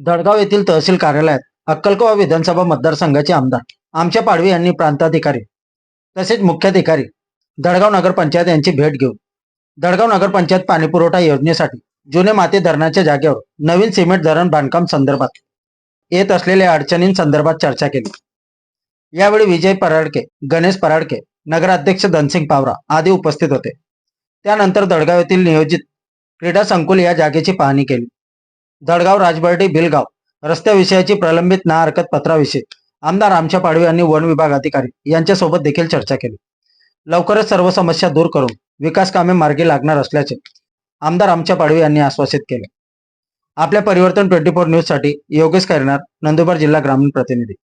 दडगाव येथील तहसील कार्यालयात अक्कलकोवा विधानसभा मतदारसंघाचे आमदार आमच्या पाडवी यांनी प्रांताधिकारी तसेच मुख्याधिकारी दडगाव नगरपंचायत यांची भेट घेऊन दडगाव नगरपंचायत पाणीपुरवठा योजनेसाठी जुने माते धरणाच्या जागेवर नवीन सिमेंट धरण बांधकाम संदर्भात येत असलेल्या अडचणींसंदर्भात चर्चा केली. यावेळी विजय पराडके गणेश पराडके नगराध्यक्ष धनसिंग पावरा आदी उपस्थित होते. त्यानंतर दडगाव येथील नियोजित क्रीडा संकुल या जागेची पाहणी केली. दडगाव राजबर्डी बिलगाव रस्त्याविषयाची प्रलंबित ना हरकत पत्राविषयी आमदार आमच्या पाडवी यांनी वन विभाग अधिकारी यांच्यासोबत देखील चर्चा केली. लवकरच सर्व समस्या दूर करून विकास कामे मार्गी लागणार असल्याचे आमदार आमच्या पाडवी यांनी आश्वासित केले. आपल्या परिवर्तन ट्वेंटी फोर न्यूजसाठी योगेश करणार नंदुरबार जिल्हा ग्रामीण प्रतिनिधी.